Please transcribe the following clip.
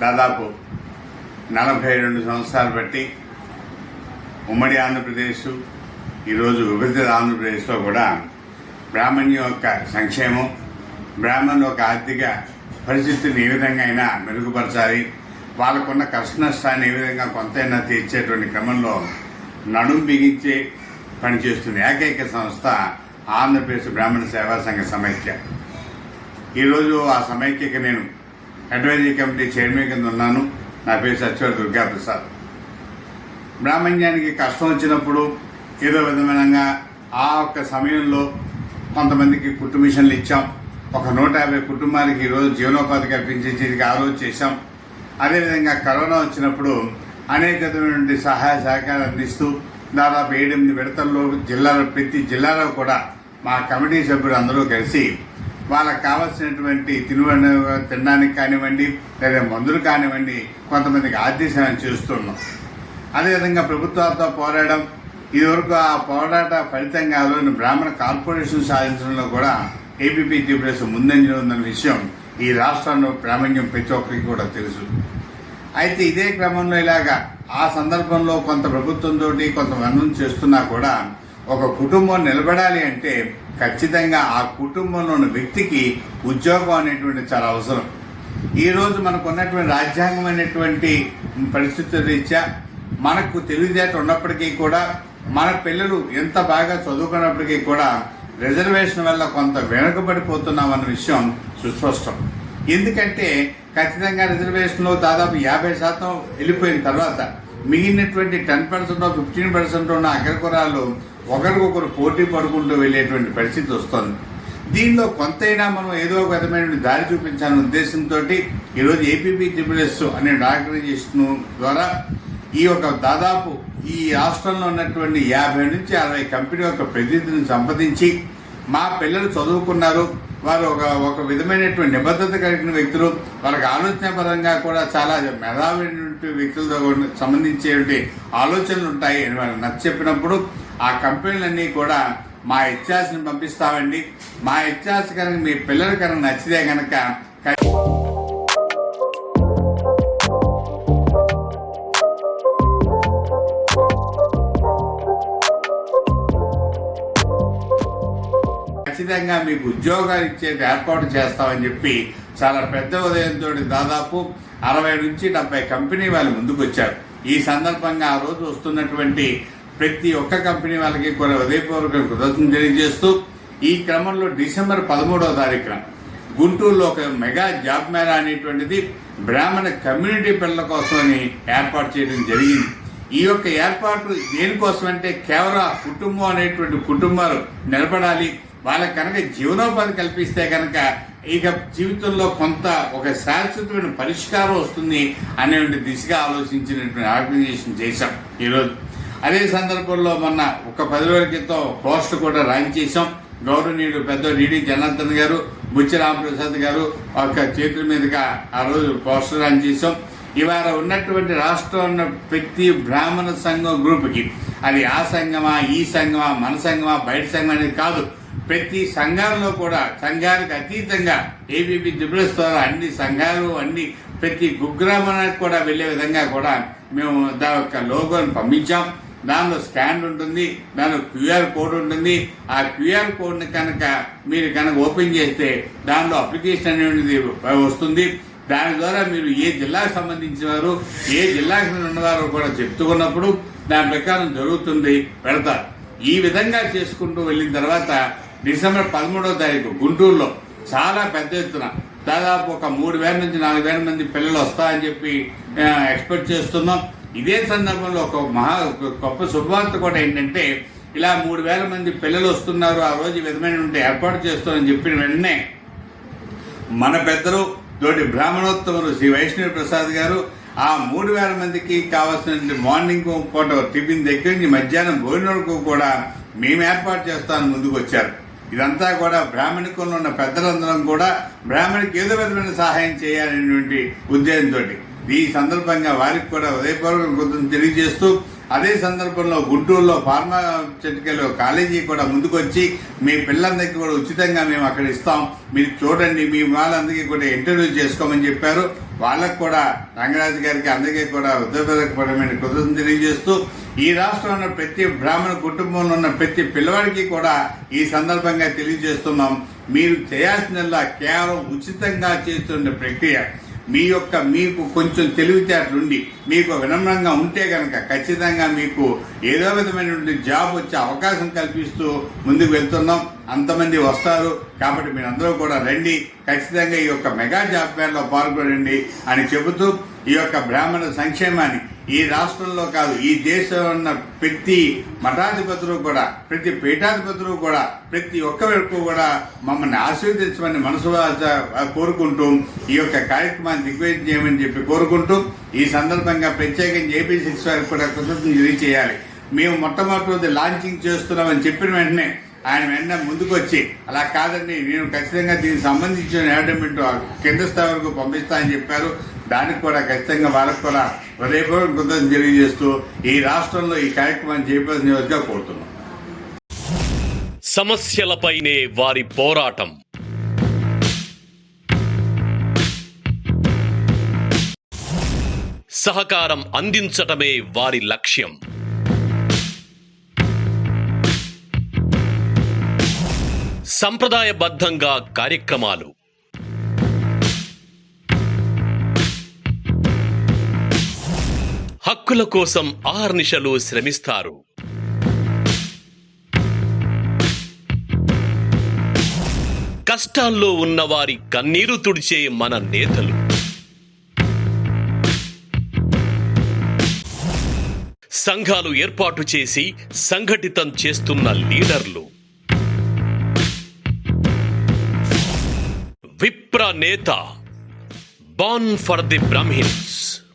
దాదాపు నలభై రెండు సంవత్సరాలు బట్టి ఉమ్మడి ఆంధ్రప్రదేశ్ ఈరోజు విభజిత ఆంధ్రప్రదేశ్లో కూడా బ్రాహ్మణ్యం యొక్క సంక్షేమం బ్రాహ్మణుల యొక్క ఆర్థిక పరిస్థితిని ఏ విధంగా అయినా మెరుగుపరచాలి వాళ్ళకున్న కష్ట నష్టాన్ని ఏ విధంగా కొంతైనా తీర్చేటువంటి క్రమంలో నడుం బిగించే పనిచేస్తున్న ఏకైక సంస్థ ఆంధ్రప్రదేశ్ బ్రాహ్మణ సేవా సంఘ సమైక్య. ఈరోజు ఆ సమైక్యకి నేను అడ్వైజరీ కమిటీ చైర్మన్ కింద ఉన్నాను. నా పేరు సత్యవర దుర్గాప్రసాద్. బ్రాహ్మణ్యానికి కష్టం వచ్చినప్పుడు ఏదో విధమైన ఆ ఒక్క సమయంలో కొంతమందికి కుట్టు మిషన్లు ఇచ్చాం. ఒక నూట యాభై కుటుంబాలకి ఈరోజు జీవనోపాధి కల్పించేది ఆ రోజు చేశాం. అదేవిధంగా కరోనా వచ్చినప్పుడు అనేక విధమైనటువంటి సహాయ సహకారం అందిస్తూ దాదాపు ఏడెనిమిది విడతల్లో జిల్లాలో ప్రతి జిల్లాలో కూడా మా కమిటీ సభ్యులు అందరూ కలిసి వాళ్ళకి కావాల్సినటువంటి తినుబండి తినడానికి కానివ్వండి లేదా మందులు కానివ్వండి కొంతమందికి ఆర్థిక చేస్తున్నాం. అదేవిధంగా ప్రభుత్వాలతో పోరాడడం ఇదివరకు ఆ పోరాట ఫలితంగా ఆలోని బ్రాహ్మణ కార్పొరేషన్ సాధించడంలో కూడా ఏపీపీ త్రిపురేస్ ముందంజలో ఉందన్న విషయం ఈ రాష్ట్రంలో ప్రామాణ్యం ప్రతి ఒక్కరికి కూడా తెలుసు. అయితే ఇదే క్రమంలో ఇలాగా ఆ సందర్భంలో కొంత ప్రభుత్వంతో కొంత వర్ణం చేస్తున్నా కూడా ఒక కుటుంబం నిలబడాలి అంటే ఖచ్చితంగా ఆ కుటుంబంలో ఉన్న వ్యక్తికి ఉద్యోగం అనేటువంటి చాలా అవసరం. ఈ రోజు మనకు ఉన్నటువంటి రాజ్యాంగమైనటువంటి పరిస్థితుల రీత్యా మనకు తెలివితేట ఉన్నప్పటికీ కూడా మన పిల్లలు ఎంత బాగా చదువుకున్నప్పటికీ కూడా రిజర్వేషన్ వల్ల కొంత వెనుకబడిపోతున్నామన్న విషయం సుస్పష్టం. ఎందుకంటే ఖచ్చితంగా రిజర్వేషన్లో దాదాపు యాభై శాతం వెళ్ళిపోయిన తర్వాత మిగిలినటువంటి టెన్ పర్సెంట్ ఫిఫ్టీన్ పర్సెంట్ ఉన్న అగ్రకురాలు ఒకరికొకరు పోటీ పడుకుంటూ వెళ్ళేటువంటి పరిస్థితి వస్తుంది. దీనిలో కొంతైనా మనం ఏదో ఒక విధమైన దారి చూపించాలనే ఉద్దేశంతో ఈరోజు ఏపీపీ ట్రిపుల్ఎస్ అనే ఆర్గనైజేషన్ ద్వారా ఈ యొక్క దాదాపు ఈ రాష్ట్రంలో ఉన్నటువంటి యాభై నుంచి అరవై కంపెనీ యొక్క ప్రతినిధిని సంప్రదించి మా పిల్లలు చదువుకున్నారు. వారు ఒక ఒక విధమైనటువంటి నిబద్ధత కలిగిన వ్యక్తులు. వాళ్ళకి ఆలోచన పరంగా కూడా చాలా మెధావైనటువంటి వ్యక్తులతో సంబంధించేటువంటి ఆలోచనలు ఉంటాయి అని వాళ్ళకి నచ్చ చెప్పినప్పుడు ఆ కంపెనీలన్నీ కూడా మా హెచ్ఆర్స్ని పంపిస్తామండి. మా హెచ్ఆర్స్ కనుక మీ పిల్లల కనుక నచ్చితే కనుక ఖచ్చితంగా మీకు ఉద్యోగాలు ఇచ్చేది ఏర్పాటు చేస్తామని చెప్పి చాలా పెద్ద ఉదయంతో దాదాపు అరవై నుంచి డెబ్బై కంపెనీ వాళ్ళు ముందుకు వచ్చారు ఈ సందర్భంగా ఆ రోజు వస్తున్నటువంటి ప్రతి ఒక్క కంపెనీ వాళ్ళకి కూడా ఉదయపూర్వక కృతజ్ఞతలు తెలియజేస్తూ ఈ క్రమంలో డిసెంబర్ పదమూడవ తారీఖున గుంటూరులో ఒక మెగా జాబ్ మేళా అనేటువంటిది బ్రాహ్మణ కమ్యూనిటీ పిల్లల కోసమని ఏర్పాటు చేయడం జరిగింది. ఈ యొక్క ఏర్పాటు దేనికోసం అంటే కేవలం కుటుంబం అనేటువంటి కుటుంబాలు నిలబడాలి వాళ్ళకి కనుక జీవనోపాధి కల్పిస్తే కనుక ఇక జీవితంలో కొంత ఒక శాశ్వతమైన పరిష్కారం వస్తుంది అనేటువంటి దిశగా ఆలోచించినటువంటి ఆర్గనైజేషన్ చేశాం ఈరోజు. అదే సందర్భంలో మొన్న ఒక పది రోజుల క్రితం పోస్ట్ కూడా లాంచ్ చేశాం. గౌరవనీయుడు పెద్ద డిడి జనార్దన్ గారు బుచ్చి రామప్రసాద్ గారు ఒక చేతుల మీదుగా ఆ రోజు పోస్టర్ రన్ చేశాం. ఇవాళ ఉన్నటువంటి రాష్ట్రంలో ఉన్న ప్రతి బ్రాహ్మణ సంఘం గ్రూప్కి అది ఆ సంఘమా ఈ సంఘమా మన సంఘమా బయట సంఘం అనేది కాదు. ప్రతి సంఘాల్లో కూడా సంఘానికి అతీతంగా ఏబీపీ దిబ్రస్ ద్వారా అన్ని సంఘాలు అన్ని ప్రతి కుగ్రామానికి కూడా వెళ్ళే విధంగా కూడా మేము దాని యొక్క లోగోని పంపించాం. దానిలో స్కాన్ ఉంటుంది దానిలో క్యూఆర్ కోడ్ ఉంటుంది. ఆ క్యూఆర్ కోడ్ని కనుక మీరు కనుక ఓపెన్ చేస్తే దానిలో అప్లికేషన్ అనేది వస్తుంది. దాని ద్వారా మీరు ఏ జిల్లాకు సంబంధించిన వారు ఏ జిల్లాకు ఉన్నవారో కూడా చెప్తుకున్నప్పుడు దాని ప్రకారం జరుగుతుంది పెడతారు. ఈ విధంగా చేసుకుంటూ వెళ్ళిన తర్వాత డిసెంబర్ పదమూడవ తారీఖు గుంటూరులో చాలా పెద్ద ఎత్తున దాదాపు ఒక మూడు వేల నుంచి నాలుగు వేల మంది పిల్లలు వస్తారని చెప్పి ఎక్స్పెక్ట్ చేస్తున్నాం. ఇదే సందర్భంలో ఒక మహా గొప్ప శుభవార్త కూడా ఏంటంటే ఇలా మూడు వేల మంది పిల్లలు వస్తున్నారు ఆ రోజు విధమైన విధమైనటువంటి ఏర్పాటు చేస్తామని చెప్పిన వెంటనే మన పెద్దలు తోటి బ్రాహ్మణోత్తములు శ్రీ వైష్ణవి ప్రసాద్ గారు ఆ మూడు వేల మందికి కావాల్సిన మార్నింగ్ పూట టిఫిన్ దగ్గర నుంచి మధ్యాహ్నం భోజనం వరకు కూడా మేము ఏర్పాటు చేస్తామని ముందుకు వచ్చారు ఇదంతా కూడా బ్రాహ్మణికంలో ఉన్న పెద్దలందరం కూడా బ్రాహ్మణికి ఏదో విధమైన సహాయం చేయాలనేటువంటి ఉద్దేశంతో ఈ సందర్భంగా వారికి కూడా ఉదయపూర్వక కృతజ్ఞతలు తెలియజేస్తూ అదే సందర్భంలో గుంటూరులో ఫార్మాసిటికల్ కాలేజీ కూడా ముందుకొచ్చి మీ పిల్లలందరికీ కూడా ఉచితంగా మేము అక్కడ ఇస్తాం. మీరు చూడండి మీ వాళ్ళందరికీ కూడా ఇంటర్వ్యూ చేసుకోమని చెప్పారు. వాళ్ళకు కూడా రంగరాజు గారికి అందరికీ కూడా ఉద్యోగపరమైన కృతజ్ఞతలు తెలియజేస్తూ ఈ రాష్ట్రంలో ఉన్న ప్రతి బ్రాహ్మణ కుటుంబంలో ఉన్న ప్రతి పిల్లవాడికి కూడా ఈ సందర్భంగా తెలియజేస్తున్నాం. మీరు చేయాల్సిందల్లా కేవలం ఉచితంగా చేస్తున్న ప్రక్రియ. మీ యొక్క మీకు కొంచెం తెలివితేటలుండి మీకు వినమ్రంగా ఉంటే కనుక ఖచ్చితంగా మీకు ఏదో విధమైనటువంటి జాబ్ వచ్చే అవకాశం కల్పిస్తూ ముందుకు వెళ్తున్నాం. అంతమంది వస్తారు. కాబట్టి మీరందరూ కూడా రండి. ఖచ్చితంగా ఈ యొక్క మెగా జాబ్ ఫేర్లో పాల్గొనండి అని చెబుతూ ఈ యొక్క బ్రాహ్మణ సంక్షేమాన్ని ఈ రాష్ట్రంలో కాదు ఈ దేశంలో ఉన్న ప్రతి మఠాధిపతులు కూడా ప్రతి పీఠాధిపతులు కూడా ప్రతి ఒక్కరికి కూడా మమ్మల్ని ఆశీర్వదించమని మనసు కోరుకుంటూ ఈ యొక్క కార్యక్రమాన్ని దిగ్విజయం చేయమని చెప్పి కోరుకుంటూ ఈ సందర్భంగా ప్రత్యేకంగా ఏపీ సిక్స్ వారికి కూడా కృతజ్ఞతలు తెలియచేయాలి. మేము మొట్టమొదటి లాంచింగ్ చేస్తున్నామని చెప్పిన వెంటనే ఆయన వెంటనే ముందుకు వచ్చి అలా కాదండి నేను ఖచ్చితంగా దీనికి సంబంధించిన అడ్వర్టైజ్మెంట్ కింద స్థాయి వరకు పంపిస్తా అని చెప్పారు. దానికి కూడా ఖచ్చితంగా వాళ్ళకు కూడా హృదయపూర్వక కృతజ్ఞతలు తెలియజేస్తూ ఈ రాష్ట్రంలో ఈ కార్యక్రమాన్ని చేపట్టినదిగా కోరుతున్నాం. సమస్యలపైనే వారి పోరాటం. సహకారం అందించటమే వారి లక్ష్యం. సంప్రదాయబద్ధంగా కార్యక్రమాలు. హక్కుల కోసం ఆహర్నిశలు శ్రమిస్తారు. కష్టాల్లో ఉన్నవారి కన్నీరు తుడిచే మన నేతలు. సంఘాలు ఏర్పాటు చేసి సంఘటితం చేస్తున్న లీడర్లు. విప్ర నేత బాన్ ఫర్ ది బ్రహ్మిన్స్.